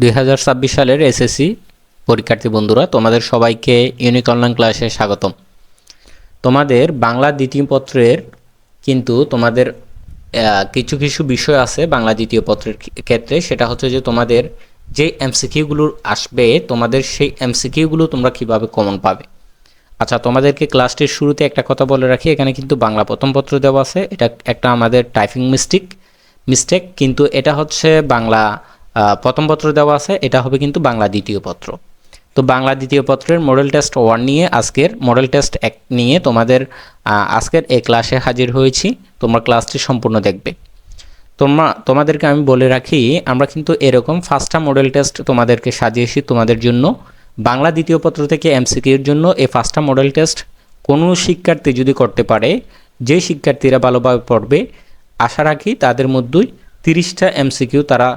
দুই হাজার ছাব্বিশ সালের এসএসসি পরীক্ষার্থী বন্ধুরা, তোমাদের সবাইকে ইউনিক অনলাইন ক্লাসে স্বাগতম। তোমাদের বাংলা দ্বিতীয় পত্রের কিন্তু তোমাদের কিছু কিছু বিষয় আছে বাংলা দ্বিতীয় পত্রের ক্ষে- ক্ষেত্রে। সেটা হচ্ছে যে তোমাদের যে এমসিকিউগুলো আসবে, তোমাদের সেই এমসিকিউগুলো তোমরা কীভাবে কমন পাবে। আচ্ছা তোমাদেরকে ক্লাসটির শুরুতে একটা কথা বলে রাখি, এখানে কিন্তু বাংলা প্রথম পত্র দেওয়া আছে। এটা একটা আমাদের টাইপিং মিস্টেক মিস্টেক কিন্তু এটা হচ্ছে বাংলা প্রথম পত্র দেওয়া আছে, এটা হবে কিন্তু বাংলা দ্বিতীয় পত্র। তো বাংলা দ্বিতীয় পত্রের মডেল টেস্ট ওয়ান নিয়ে, আজকের মডেল টেস্ট এক নিয়ে তোমাদের আজকের এই ক্লাসে হাজির হয়েছি, তোমরা ক্লাসটি সম্পূর্ণ দেখবে। তোমরা, তোমাদেরকে আমি বলে রাখি, আমরা কিন্তু এরকম ফার্স্টটা মডেল টেস্ট তোমাদেরকে সাজিয়েছি তোমাদের জন্য। বাংলা দ্বিতীয় পত্র থেকে এমসিকিউর জন্য এই ফার্স্টটা মডেল টেস্ট কোনো শিক্ষার্থী যদি করতে পারে, যে শিক্ষার্থীরা ভালোভাবে পড়বে, আশা রাখি তাদের মধ্যেই তিরিশটা এমসিকিউ তারা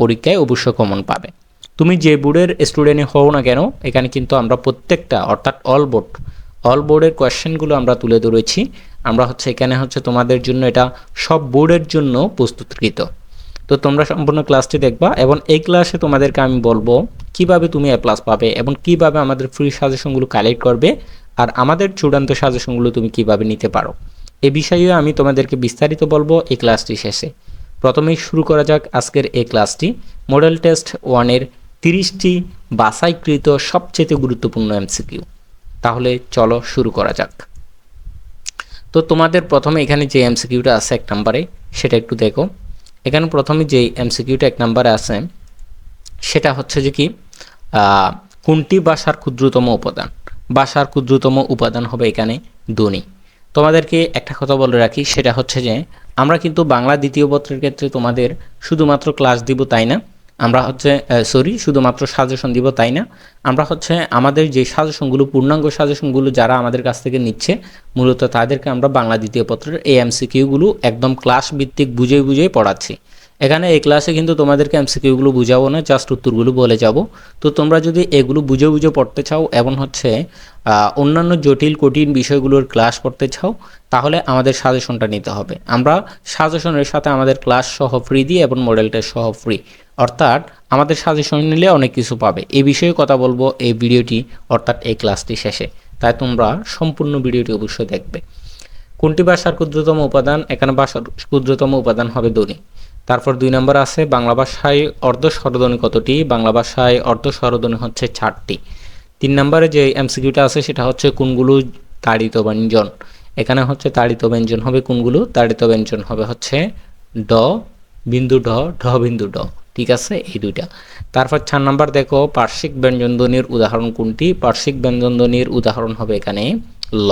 পরীক্ষায় অবশ্য কমন পাবে। তুমি যে বোর্ডের স্টুডেন্ট হও না কেন, এখানে কিন্তু আমরা প্রত্যেকটা, অর্থাৎ অল বোর্ড অল বোর্ডের কোয়েশ্চেনগুলো আমরা তুলে ধরেছি। আমরা হচ্ছে, এখানে হচ্ছে তোমাদের জন্য এটা সব বোর্ডের জন্য প্রস্তুতকৃত। তো তোমরা সম্পূর্ণ ক্লাসটি দেখবা এবং এই ক্লাসে তোমাদেরকে আমি বলব, কীভাবে তুমি এ প্লাস পাবে এবং কীভাবে আমাদের ফ্রি সাজেশনগুলো কালেক্ট করবে আর আমাদের চূড়ান্ত সাজেশনগুলো তুমি কীভাবে নিতে পারো। এ বিষয়ে আমি তোমাদেরকে বিস্তারিত বলব এই ক্লাসটি শেষে। প্রথমেই শুরু করা যাক আজকের এই ক্লাসটি। মডেল টেস্ট ওয়ানের তিরিশটি বাছাইকৃত সবচেয়ে গুরুত্বপূর্ণ এমসিকিউ। তাহলে চলো শুরু করা যাক। তো তোমাদের প্রথমে এখানে যে এমসিকিউটা আছে এক নম্বরে, সেটা একটু দেখো। এখানে প্রথমে যে এমসিকিউটা এক নম্বরে আছে, সেটা হচ্ছে যে কি কোনটি ভাষার ক্ষুদ্রতম উপাদান? ভাষার ক্ষুদ্রতম উপাদান হবে এখানে ধ্বনি। তোমাদেরকে একটা কথা বলে রাখি, সেটা হচ্ছে যে আমরা কিন্তু বাংলা দ্বিতীয় পত্রের ক্ষেত্রে তোমাদের শুধুমাত্র ক্লাস দিব তাই না? আমরা হচ্ছে সরি শুধুমাত্র সাজেশন দিব তাই না? আমরা হচ্ছে আমাদের যে সাজেশনগুলো পূর্ণাঙ্গ সাজেশনগুলো যারা আমাদের কাছ থেকে নিচ্ছে, মূলত তাদেরকে আমরা বাংলা দ্বিতীয় পত্রের এএমসি কিউগুলো একদম ক্লাস ভিত্তিক বুঝে বুঝে পড়াচ্ছি। এখানে এই ক্লাসে কিন্তু তোমাদেরকে এমসিকিউগুলো বুঝাবো না জাস্ট উত্তরগুলো বলে যাব। তো তোমরা যদি এগুলো বুঝে বুঝে পড়তে চাও এবং হচ্ছে অন্যান্য জটিল, কঠিন বিষয়গুলোর ক্লাস করতে চাও, তাহলে আমাদের সাজেশনটা নিতে হবে। আমরা সাজেশনের সাথে আমাদের ক্লাস সহ ফ্রি দিই এবং মডেল টেস্ট সহ ফ্রি অর্থাৎ আমাদের সাজেশন নিলে অনেক কিছু পাবে। এই বিষয়ে কথা বলব এই ভিডিওটি, অর্থাৎ এই ক্লাসটি শেষে। তাই তোমরা সম্পূর্ণ ভিডিওটি অবশ্যই দেখবে। কোনটি ভাষার ক্ষুদ্রতম উপাদান? এখানে ভাষার ক্ষুদ্রতম উপাদান হবে ধ্বনি। তারপর দুই নম্বর আছে, বাংলা ভাষায় অর্ধ স্বরধ্বনি কতটি? বাংলা ভাষায় অর্ধ স্বরধ্বনি হচ্ছে চারটি। তিন নম্বরে যে এমসিকিউটা আছে, সেটা হচ্ছে কোনগুলো তাড়িত ব্যঞ্জন? এখানে হচ্ছে তাড়িত ব্যঞ্জন হবে কোনগুলো? তাড়িত ব্যঞ্জন হবে হচ্ছে ড, বিন্দু ঢ ঢ বিন্দু ড। ঠিক আছে? এই দুইটা। তারপর চার নাম্বার দেখো, পার্শ্বিক ব্যঞ্জনধ্বনির উদাহরণ কোনটি? পার্শ্বিক ব্যঞ্জনধ্বনির উদাহরণ হবে এখানে ল।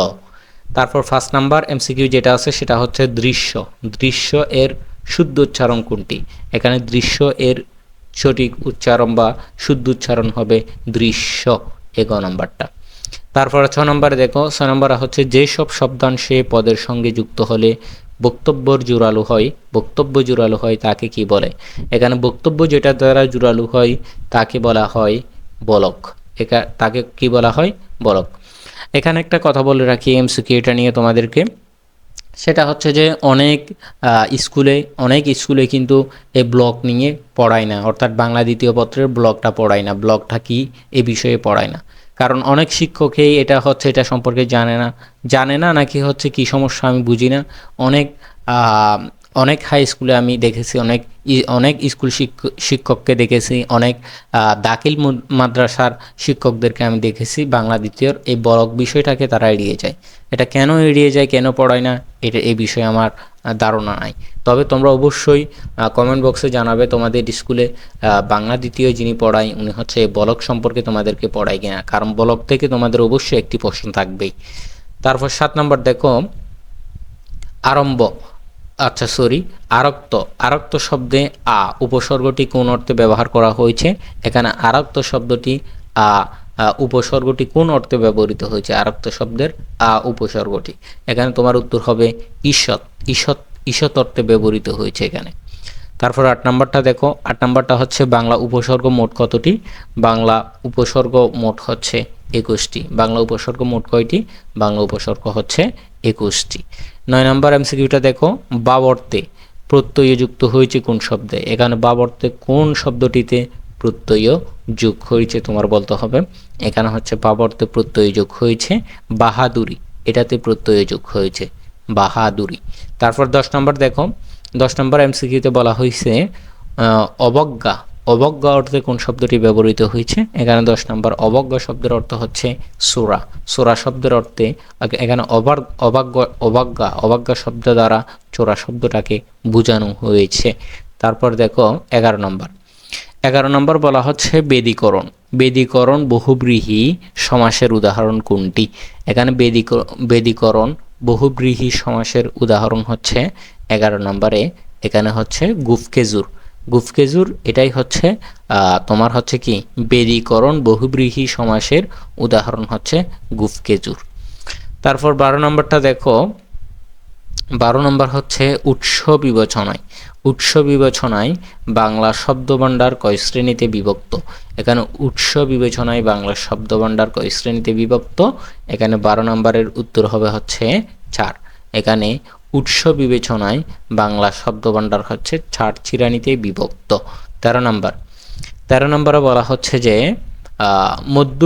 তারপর ফার্স্ট নাম্বার এমসিকিউ যেটা আছে, সেটা হচ্ছে দৃশ্য। দৃশ্য এর শুদ্ধ উচ্চারণ কোনটি? এখানে দৃশ্য এর সঠিক উচ্চারণ বা শুদ্ধ উচ্চারণ হবে দৃশ্য, এ গ নাম্বারটা। তারপরে ছ নম্বরে দেখো, ছ নম্বরে হচ্ছে যেসব শব্দাংশে পদের সঙ্গে যুক্ত হলে বক্তব্যর জোরালো হয়, বক্তব্য জোরালো হয় তাকে কি বলে? এখানে বক্তব্য যেটা দ্বারা জোরালো হয়, তাকে বলা হয় বলক। একা তাকে কি বলা হয়? বলক। এখানে একটা কথা বলে রাখি এমসিকিউ এটা নিয়ে তোমাদেরকে। সেটা হচ্ছে যে অনেক স্কুলে অনেক স্কুলে কিন্তু এ ব্লক নিয়ে পড়ায় না। অর্থাৎ বাংলা দ্বিতীয় পত্রের ব্লকটা পড়ায় না। ব্লকটা কি? এ বিষয়ে পড়ায় না। কারণ অনেক শিক্ষকেই এটা হচ্ছে, এটা সম্পর্কে জানে না। জানে না নাকি হচ্ছে কি সমস্যা আমি বুঝি না। অনেক অনেক হাই স্কুলে আমি দেখেছি, অনেক অনেক স্কুল শিক্ষক শিক্ষককে দেখেছি, অনেক দাখিল মাদ্রাসার শিক্ষকদেরকে আমি দেখেছি, বাংলা দ্বিতীয়র। এই বড়ক বিষয়টাকে তারা এড়িয়ে যায়। এটা কেন এড়িয়ে যায়, কেন পড়ায় না, এটা এই বিষয়ে আমার ধারণা নাই। তবে তোমরা অবশ্যই কমেন্ট বক্সে জানাবে তোমাদের স্কুলে বাংলা দ্বিতীয় যিনি পড়ায়, উনি হচ্ছে এই বলক সম্পর্কে তোমাদেরকে পড়ায় কিনা। কারণ বলক থেকে তোমাদের অবশ্যই একটি প্রশ্ন থাকবেই। তারপর সাত নম্বর দেখো, আরম্ভ। আচ্ছা সরি আরক্ত। আরক্ত শব্দে আ, উপসর্গটি কোন অর্থে ব্যবহার করা হয়েছে? এখানে আরক্ত শব্দটি আ, উপসর্গটি কোন অর্থে ব্যবহৃত হয়েছে? আরক্ত শব্দের আ, উপসর্গটি। এখানে তোমার উত্তর হবে ঈষৎ। ঈষৎ ঈষৎ অর্থে ব্যবহৃত হয়েছে এখানে। তারপর আট নাম্বারটা দেখো। আট নাম্বারটা হচ্ছে বাংলা উপসর্গ মোট কতটি? বাংলা উপসর্গ মোট হচ্ছে একুশটি। বাংলা উপসর্গ মোট কয়টি? বাংলা উপসর্গ হচ্ছে একুশটি। নয় নাম্বার এমসিকিউটা দেখো, বাবর্তে প্রত্যয় যুক্ত হয়েছে কোন শব্দে? এখানে বাবর্তে কোন শব্দটিতে প্রত্যয় যোগ হয়েছে তোমার বলতে হবে। এখানে হচ্ছে বাবর্তে প্রত্যয় যোগ হয়েছে, বাহাদুরি, এটাতে প্রত্যয় যোগ হয়েছে, বাহাদুরি। তারপর দশ নম্বর দেখো, দশ নম্বর এমসিকিউতে বলা হয়েছে অবজ্ঞা অবজ্ঞা অর্থে কোন শব্দটি ব্যবহৃত হয়েছে? এখানে দশ নম্বর, অবজ্ঞা শব্দের অর্থ হচ্ছে সোরা। সোরা শব্দের অর্থে এখানে অবাগ অবাজ্ঞা অবজ্ঞা অবজ্ঞা শব্দ দ্বারা চোরা শব্দটাকে বোঝানো হয়েছে। তারপর দেখো এগারো নম্বর। এগারো নম্বর বলা হচ্ছে বেদীকরণ। বেদীকরণ বহুব্রীহি সমাসের উদাহরণ কোনটি? এখানে বেদিক, বেদীকরণ বহুব্রীহি সমাসের উদাহরণ হচ্ছে এগারো নম্বরে। এখানে হচ্ছে গুফকেজুর গুফকেজুর, এটাই হচ্ছে তোমার হচ্ছে কি, বেদীকরণ, বহুব্রীহি সমাসের উদাহরণ হচ্ছে গুফকেজুর। তারপর বারো নম্বরটা দেখো, বারো নম্বর হচ্ছে উৎস বিবেচনায়। উৎস বিবেচনায় বাংলা শব্দভাণ্ডার কয় শ্রেণীতে বিভক্ত? এখানে উৎস বিবেচনায় বাংলা শব্দভাণ্ডার কয় শ্রেণীতে বিভক্ত? এখানে বারো নম্বরের উত্তর হবে হচ্ছে চার। এখানে উৎস বিবেচনায় বাংলা শব্দভাণ্ডার হচ্ছে চার চিরানিতে বিভক্ত। তেরো নম্বর। তেরো নম্বরে বলা হচ্ছে যে মধ্য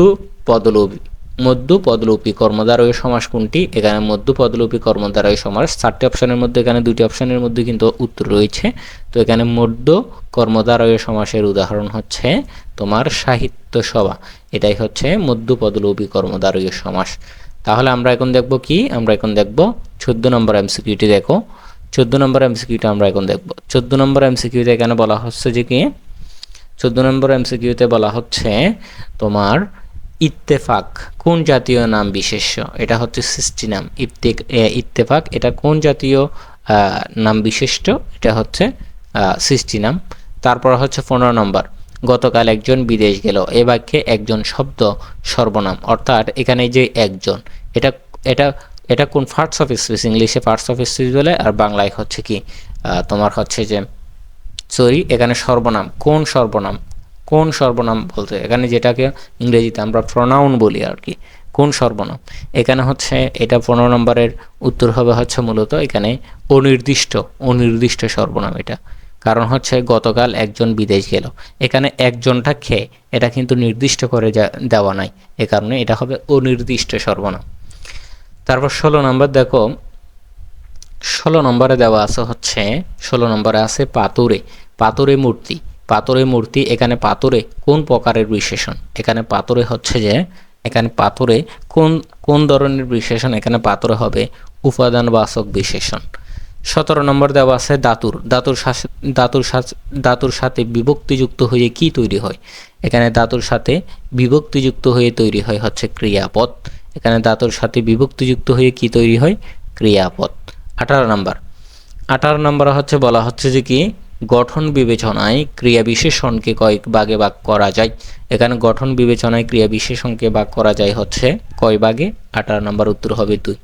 পদলোপী মধ্য পদলোপী কর্মদ্বারয় সমাস কোনটি? এখানে মধ্য পদলোপী কর্মদ্বারয় সমাস চারটি অপশনের মধ্যে, এখানে দুটি অপশনের মধ্যে কিন্তু উত্তর রয়েছে। তো এখানে মধ্য কর্মদ্বারয় সমাসের উদাহরণ হচ্ছে তোমার সাহিত্য সভা। এটাই হচ্ছে মধ্য পদলোপী কর্মদ্বারয় সমাস। তাহলে আমরা এখন দেখব কি? আমরা এখন দেখব চোদ্দ নম্বর এমসিকিউটি দেখো। চোদ্দ নম্বর এমসিকিউটা আমরা এখন দেখব। চোদ্দ নম্বর এমসিকিউতে এখানে বলা হচ্ছে যে কি? চোদ্দ নম্বর এমসিকিউতে বলা হচ্ছে তোমার ইত্তেফাক। কোন জাতীয় নাম বিশেষ্য? এটা হচ্ছে সৃষ্টি নাম। এ, ইত্তেফাক। এটা কোন জাতীয় নাম বিশিষ্ট এটা হচ্ছে সৃষ্টি নাম। তারপর হচ্ছে পনেরো নম্বর। গতকাল একজন বিদেশ গেল। এ বাক্যে একজন শব্দ সর্বনাম, অর্থাৎ এখানে যে একজন, এটা এটা এটা কোন পার্টস অফ স্পিচ ইংলিশে পার্টস অফ স্পিচ বলে, আর বাংলায় হচ্ছে কি? তোমার হচ্ছে যে সরি এখানে সর্বনাম, কোন সর্বনাম কোন সর্বনাম বলতে, এখানে যেটাকে ইংরেজিতে আমরা প্রনাউন বলি আর কি, কোন সর্বনাম। এখানে হচ্ছে, এটা পনেরো নম্বরের উত্তর হবে হচ্ছে মূলত এখানে অনির্দিষ্ট অনির্দিষ্ট সর্বনাম এটা। কারণ হচ্ছে গতকাল একজন বিদেশ গেল। এখানে একজনটা খেয়ে এটা কিন্তু নির্দিষ্ট করে দেওয়া নাই। এ কারণে এটা হবে অনির্দিষ্ট সর্বনাম। তারপর ষোলো নম্বর দেখো, ষোলো নম্বরে দেওয়া আছে হচ্ছে, ষোলো নম্বরে আছে পাতুরে। পাতুরে মূর্তি। পাথরে মূর্তি, এখানে পাথরে কোন প্রকারের বিশেষণ? এখানে পাথরে হচ্ছে যে, এখানে পাথরে কোন কোন ধরনের বিশেষণ? এখানে পাথরে হবে উপাদান বাচক বিশেষণ। সতেরো নম্বর দেওয়া আছে দাতুর। দাতুর দাতুর দাতুর সাথে বিভক্তিযুক্ত হয়ে কি তৈরি হয়? এখানে দাতুর সাথে বিভক্তিযুক্ত হয়ে তৈরি হয় হচ্ছে ক্রিয়াপদ। এখানে দাতুর সাথে বিভক্তিযুক্ত হয়ে কি তৈরি হয়? ক্রিয়াপদ। আঠারো নম্বর। আঠারো নম্বর হচ্ছে বলা হচ্ছে যে কি? গঠন বিবেচনায় ক্রিয়া বিশেষণকে কয়েক ভাগে ভাগ করা যায়। এখানে গঠন বিবেচনায় ক্রিয়া বিশেষণকে ভাগ করা যায় হচ্ছে কয় ভাগে? আঠারো নম্বর উত্তর হবে দুই।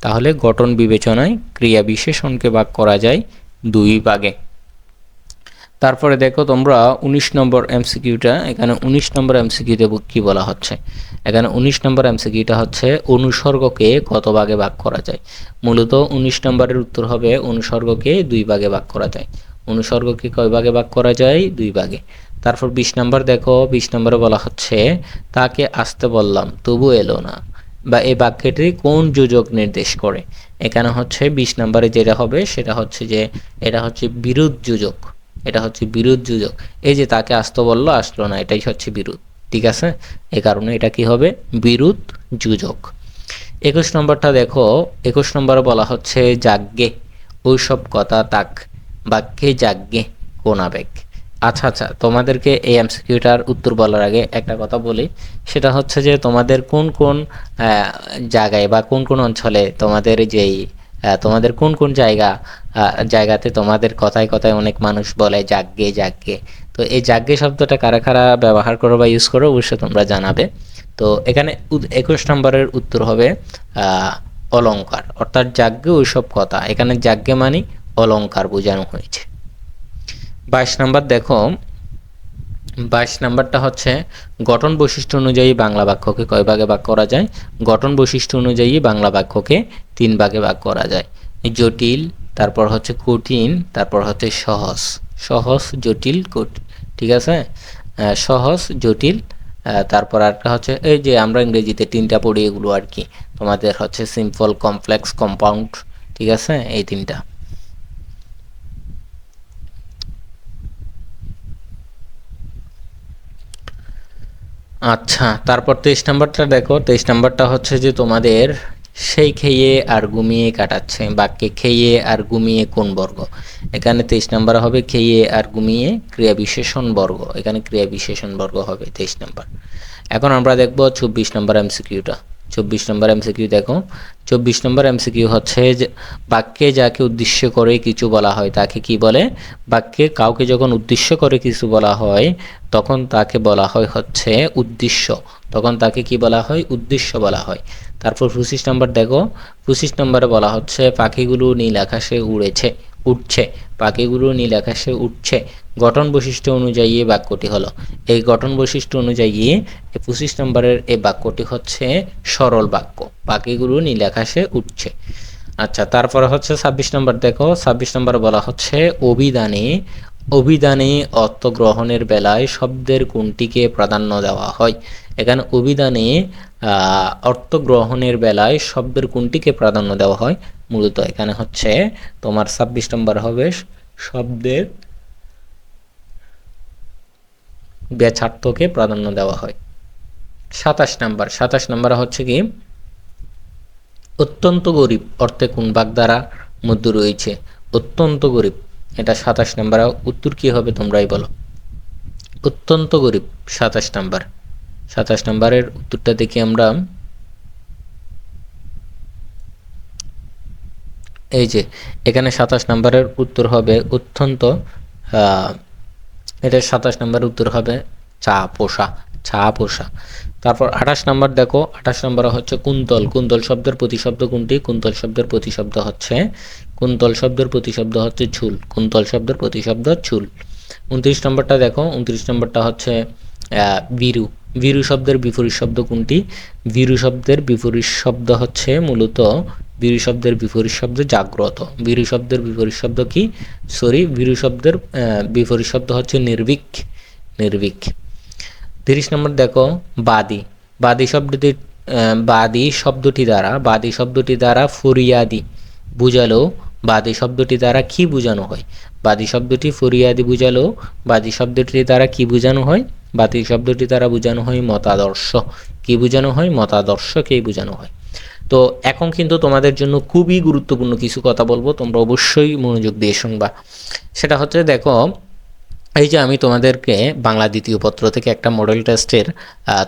তাহলে গঠন বিবেচনায় ক্রিয়া বিশেষণকে ভাগ করা যায় দুই ভাগে। তারপরে দেখো তোমরা উনিশ নম্বর এমসিকিউটা, এখানে উনিশ নম্বর এমসিকিউতে কি বলা হচ্ছে? এখানে উনিশ নম্বর এমসিকিউটা হচ্ছে অনুসর্গকে কত ভাগে ভাগ করা যায়? মূলত উনিশ নম্বরের উত্তর হবে অনুসর্গকে দুই ভাগে ভাগ করা যায়। অনুসর্গকে কয় ভাগে ভাগ করা যায়? দুই ভাগে। তারপর বিশ নম্বর দেখো, বিশ নম্বরে বলা হচ্ছে, তাকে আসতে বললাম, তবু এলো না। বা এই বাক্যটি কোন যোজক নির্দেশ করে? এখানে হচ্ছে বিশ নম্বরে যেটা হবে, সেটা হচ্ছে যে, এটা হচ্ছে বিরোধ যোজক। এটা হচ্ছে বিরোধ যোজক। এই যে তাকে আসতে বলল, আসলো না, এটাই হচ্ছে বিরোধ ঠিক আছে? এ কারণে এটা কি হবে? বিরোধ যোজক। একুশ নম্বরটা দেখো, একুশ নম্বরে বলা হচ্ছে যাজ্ঞে ওইসব কথা তাক। বাক্যে যাজ্ঞে কোন আবেগ আচ্ছা আচ্ছা তোমাদেরকে এই এমসিকিউটার উত্তর বলার আগে একটা কথা বলি। সেটা হচ্ছে যে তোমাদের কোন কোন জায়গায় বা কোন কোন অঞ্চলে তোমাদের যেই তোমাদের কোন কোন জায়গা জায়গাতে তোমাদের কথায় কথায় অনেক মানুষ বলে যাজ্ঞে যাজ্ঞে তো এই যাজ্ঞে শব্দটা কারা কারা ব্যবহার করো বা ইউজ করো অবশ্যই তোমরা জানাবে। তো এখানে একুশ নম্বরের উত্তর হবে অলঙ্কার, অর্থাৎ যাজ্ঞে ওইসব কথা। এখানে যাজ্ঞে মানে অলংকার বোঝানো হয়েছে। বাইশ নাম্বার দেখো, বাইশ নাম্বারটা হচ্ছে, গঠন বৈশিষ্ট্য অনুযায়ী বাংলা বাক্যকে কয় ভাগে ভাগ করা যায়? গঠন বৈশিষ্ট্য অনুযায়ী বাংলা বাক্যকে তিন ভাগে ভাগ করা যায়। জটিল, তারপর হচ্ছে কঠিন, তারপর হচ্ছে সহজ। সহজ, জটিল ঠিক আছে? সহজ, জটিল তারপর একটা হচ্ছে, এই যে আমরা ইংরেজিতে তিনটা পড়ি এগুলো আর কি। তোমাদের হচ্ছে সিম্পল কমপ্লেক্স কম্পাউন্ড ঠিক আছে? এই তিনটা। আচ্ছা তারপর তেইশ নাম্বারটা দেখো। তেইশ নাম্বারটা হচ্ছে যে তোমাদের সেই খেয়ে আর ঘুমিয়ে কাটাচ্ছে বাক্যে খেয়ে আর ঘুমিয়ে কোন বর্গ? এখানে তেইশ নাম্বার হবে খেয়ে আর ঘুমিয়ে ক্রিয়া বিশেষণ বর্গ। এখানে ক্রিয়া বিশেষণ বর্গ হবে তেইশ নাম্বার। এখন আমরা দেখব চব্বিশ নাম্বার এমসিকিউটা চব্বিশ নম্বর এমসিকিউ দেখো। চব্বিশ নম্বর এমসিকিউ হচ্ছে যে বাক্যে যাকে উদ্দেশ্য করে কিছু বলা হয়, তাকে কি বলে? বাক্যে কাউকে যখন উদ্দেশ্য করে কিছু বলা হয়, তখন তাকে বলা হয় হচ্ছে উদ্দেশ্য। তখন তাকে কি বলা হয়? উদ্দেশ্য বলা হয়। তারপর পঁচিশ নম্বর দেখো। পঁচিশ নম্বরে বলা হচ্ছে, পাখিগুলো নীল আকাশে উড়েছে। উঠছে। পাখিগুলো নীল আকাশে উঠছে। গঠন বৈশিষ্ট্য অনুযায়ী এই বাক্যটি হলো। এই গঠন বৈশিষ্ট্য অনুযায়ী পঁচিশ নম্বরের এই বাক্যটি হচ্ছে সরল বাক্য। পাখিগুলো নীল আকাশে উঠছে। আচ্ছা তারপরে হচ্ছে ছাব্বিশ নম্বর দেখো। ছাব্বিশ নম্বর বলা হচ্ছে, অভিধানে অভিধানে অর্থ গ্রহণের বেলায় শব্দের কোনটিকে প্রাধান্য দেওয়া হয়। এখানে অভিধানে অর্থ গ্রহণের বেলায় শব্দের কোনটিকে প্রাধান্য দেওয়া হয়? মূলত এখানে হচ্ছে তোমার ছাব্বিশ নম্বর হবে শব্দের ব্যাচার্থকে প্রাধান্য দেওয়া হয়। সাতাশ নাম্বার সাতাশ নাম্বার হচ্ছে কি? অত্যন্ত গরিব, অর্থে কোন বাগধারা মধ্যে রয়েছে? অত্যন্ত গরিব। এটা সাতাশ নাম্বার, উত্তর কি হবে তোমরাই বলো। অত্যন্ত গরিব, সাতাশ নাম্বার। সাতাশ নম্বরের উত্তরটা দেখি আমরা। এই যে, এখানে সাতাশ নম্বরের উত্তর হবে অত্যন্ত এটা সাতাশ নম্বরের উত্তর হবে চা পোষা চা পোষা তারপর আঠাশ নম্বর দেখো, আঠাশ নাম্বার হচ্ছে কুন্তল। কুন্তল শব্দের প্রতিশব্দ কোনটি? কুন্তল শব্দের প্রতিশব্দ হচ্ছে, কুন্তল শব্দের প্রতিশব্দ হচ্ছে ঝুল। কুন্তল শব্দের প্রতিশব্দ ঝুল। উনত্রিশ নম্বরটা দেখো, উনত্রিশ নম্বরটা হচ্ছে বীরু। বীরু শব্দের বিপরীত শব্দ কোনটি? বীরু শব্দের বিপরীত শব্দ হচ্ছে মূলত বীরু শব্দের বিপরীত শব্দ জাগ্রত। বীরু শব্দের বিপরীত শব্দ কি? সরি বীরু শব্দের বিপরীত শব্দ হচ্ছে নির্ভীক নির্ভীক। তিরিশ নম্বর দেখো, বাদী। বাদী শব্দটি বাদী শব্দটি দ্বারা, বাদী শব্দটি দ্বারা ফরিয়াদি বুঝালো। বাদী শব্দটি দ্বারা কি বোঝানো হয়? বাদী শব্দটি ফরিয়াদি বুঝালো। বাদী শব্দটি দ্বারা কি বোঝানো হয়? বাদী শব্দটি দ্বারা বোঝানো হয় মতাদর্শ। কি বোঝানো হয়? মতাদর্শকেই বোঝানো হয়। তো এখন কিন্তু তোমাদের জন্য খুবই গুরুত্বপূর্ণ কিছু কথা বলব। তোমরা অবশ্যই মনোযোগ দিয়ে শুনবা। সেটা হচ্ছে, দেখো, এই যে আমি তোমাদেরকে বাংলা দ্বিতীয় পত্র থেকে একটা মডেল টেস্টের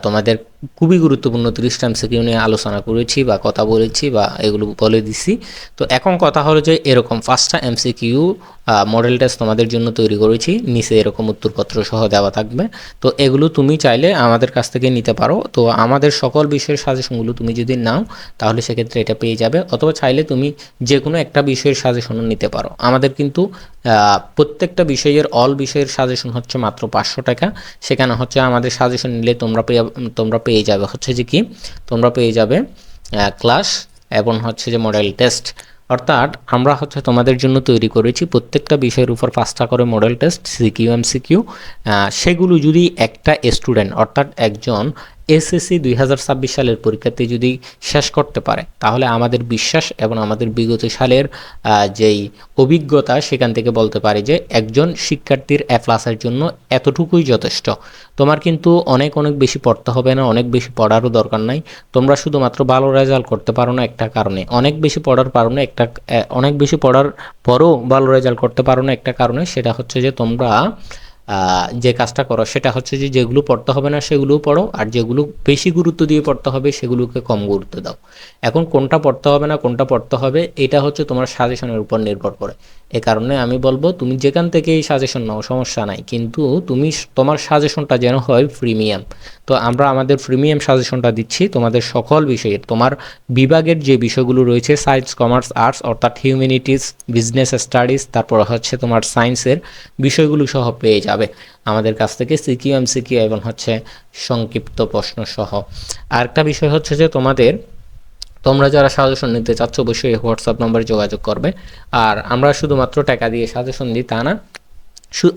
তোমাদের খুবই গুরুত্বপূর্ণ তিরিশটা এমসিকিউ নিয়ে আলোচনা করেছি বা কথা বলেছি বা এগুলো বলে দিছি। তো এখন কথা হলো যে এরকম পাঁচটা এমসিকিউ মডেল টেস্ট তোমাদের জন্য তৈরি করেছি। নিচে এরকম উত্তরপত্র সহ দেওয়া থাকবে। তো এগুলো তুমি চাইলে আমাদের কাছ থেকে নিতে পারো। তো আমাদের সকল বিষয়ের সাজেশনগুলো তুমি যদি নাও, তাহলে সেক্ষেত্রে এটা পেয়ে যাবে। অথবা চাইলে তুমি যে কোনো একটা বিষয়ের সাজেশনও নিতে পারো। আমাদের কিন্তু প্রত্যেকটা বিষয়ের অল বিষয়ের সাজেশন হচ্ছে মাত্র পাঁচশো টাকা। সেখানে হচ্ছে আমাদের সাজেশন নিলে তোমরা তোমরা পেয়ে যাবে। হচ্ছে যে কি? তোমরা পেয়ে যাবে ক্লাস এবং হচ্ছে যে মডেল টেস্ট অর্থাৎ আমরা হচ্ছে তোমাদের জন্য তৈরি করেছি প্রত্যেকটা বিষয়ের উপর পাঁচটা করে model test CQ M CQ সেগুলো যদি একটা স্টুডেন্ট অর্থাৎ একজন এসএসসি দুই হাজার ছাব্বিশ সালের পরীক্ষার্থী যদি শেষ করতে পারে, তাহলে আমাদের বিশ্বাস এবং আমাদের বিগত সালের যেই অভিজ্ঞতা সেখান থেকে বলতে পারি যে একজন শিক্ষার্থীর এ প্লাসের জন্য এতটুকুই যথেষ্ট। তোমার কিন্তু অনেক অনেক বেশি পড়তে হবে না, অনেক বেশি পড়ারও দরকার নাই। তোমরা শুধুমাত্র ভালো রেজাল্ট করতে পারো না একটা কারণে। অনেক বেশি পড়ার কারণে একটা অনেক বেশি পড়ার পরও ভালো রেজাল্ট করতে পারো না একটা কারণে, সেটা হচ্ছে যে তোমরা যে কাজটা করো, সেটা হচ্ছে যে যেগুলো পড়তে হবে না সেগুলোও পড়ো, আর যেগুলো বেশি গুরুত্ব দিয়ে পড়তে হবে সেগুলোকে কম গুরুত্ব দাও। এখন কোনটা পড়তে হবে না, কোনটা পড়তে হবে, এটা হচ্ছে তোমার সাজেশনের উপর নির্ভর করে। এ কারণে আমি বলব, তুমি যেখান থেকে এই সাজেশন নাও, সমস্যা নাই। কিন্তু তুমি তোমার সাজেশনটা যেন হয় প্রিমিয়াম তো আমরা আমাদের প্রিমিয়াম সাজেশনটা দিচ্ছি তোমাদের সকল বিষয়ের, তোমার বিভাগের যে বিষয়গুলো রয়েছে সায়েন্স কমার্স আর্টস অর্থাৎ হিউম্যানিটিস বিজনেস স্টাডিজ তারপর হচ্ছে তোমার সায়েন্সের বিষয়গুলো সহ পেয়ে যাবে। আমাদের কাছ থেকে সিকিউ এম সিকিউ এবং হচ্ছে সংক্ষিপ্ত প্রশ্ন সহ আরেকটা বিষয় হচ্ছে যে তোমাদের, তোমরা যারা সাজেশন নিতে চাচ্ছ, অবশ্যই হোয়াটসঅ্যাপ নম্বরে যোগাযোগ করবে। আর আমরা শুধুমাত্র টাকা দিয়ে সাজেশন দিই, তা না।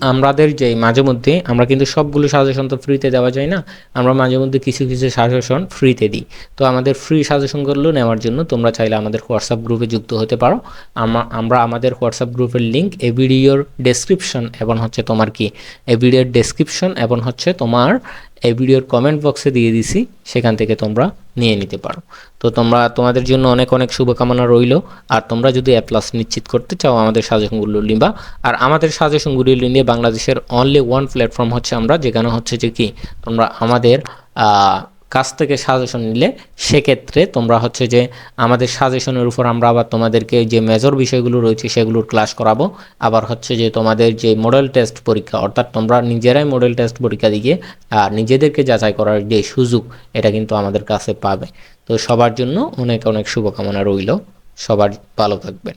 আমাদের যে মাঝে মধ্যে, আমরা কিন্তু সবগুলো সাজেশন তো ফ্রিতে দেওয়া যায় না, আমরা মাঝে মধ্যে কিছু কিছু সাজেশন ফ্রিতে দিই। তো আমাদের ফ্রি সাজেশনগুলো নেওয়ার জন্য তোমরা চাইলে আমাদের হোয়াটসঅ্যাপ গ্রুপে যুক্ত হতে পারো। আমা- আমরা আমাদের হোয়াটসঅ্যাপ গ্রুপের লিঙ্ক এ ভিডিওর ডেসক্রিপশন এবং হচ্ছে তোমার কি? এ ভিডিওর ডেসক্রিপশন এবং হচ্ছে তোমার এই ভিডিওর কমেন্ট বক্সে দিয়ে দিছি, সেখান থেকে তোমরা নিয়ে নিতে পারো। তো তোমরা, তোমাদের জন্য অনেক অনেক শুভকামনা রইল। আর তোমরা যদি এ প্লাস নিশ্চিত করতে চাও আমাদের সাজেশনগুলো নিবা আর আমাদের সাজেশনগুলি নিয়ে বাংলাদেশের অনলি ওয়ান প্ল্যাটফর্ম হচ্ছে আমরা, যেখানে হচ্ছে যে কি, তোমরা আমাদের কাছ থেকে সাজেশন নিলে সেক্ষেত্রে তোমরা হচ্ছে যে আমাদের সাজেশনের উপর আমরা আবার তোমাদেরকে যে মেজর বিষয়গুলো রয়েছে সেগুলোর ক্লাস করাবো। আবার হচ্ছে যে তোমাদের যে মডেল টেস্ট পরীক্ষা, অর্থাৎ তোমরা নিজেরাই মডেল টেস্ট পরীক্ষা দিয়ে আর নিজেদেরকে যাচাই করার যে সুযোগ, এটা কিন্তু আমাদের কাছে পাবে। তো সবার জন্য অনেক অনেক শুভকামনা রইল। সবার ভালো থাকবেন।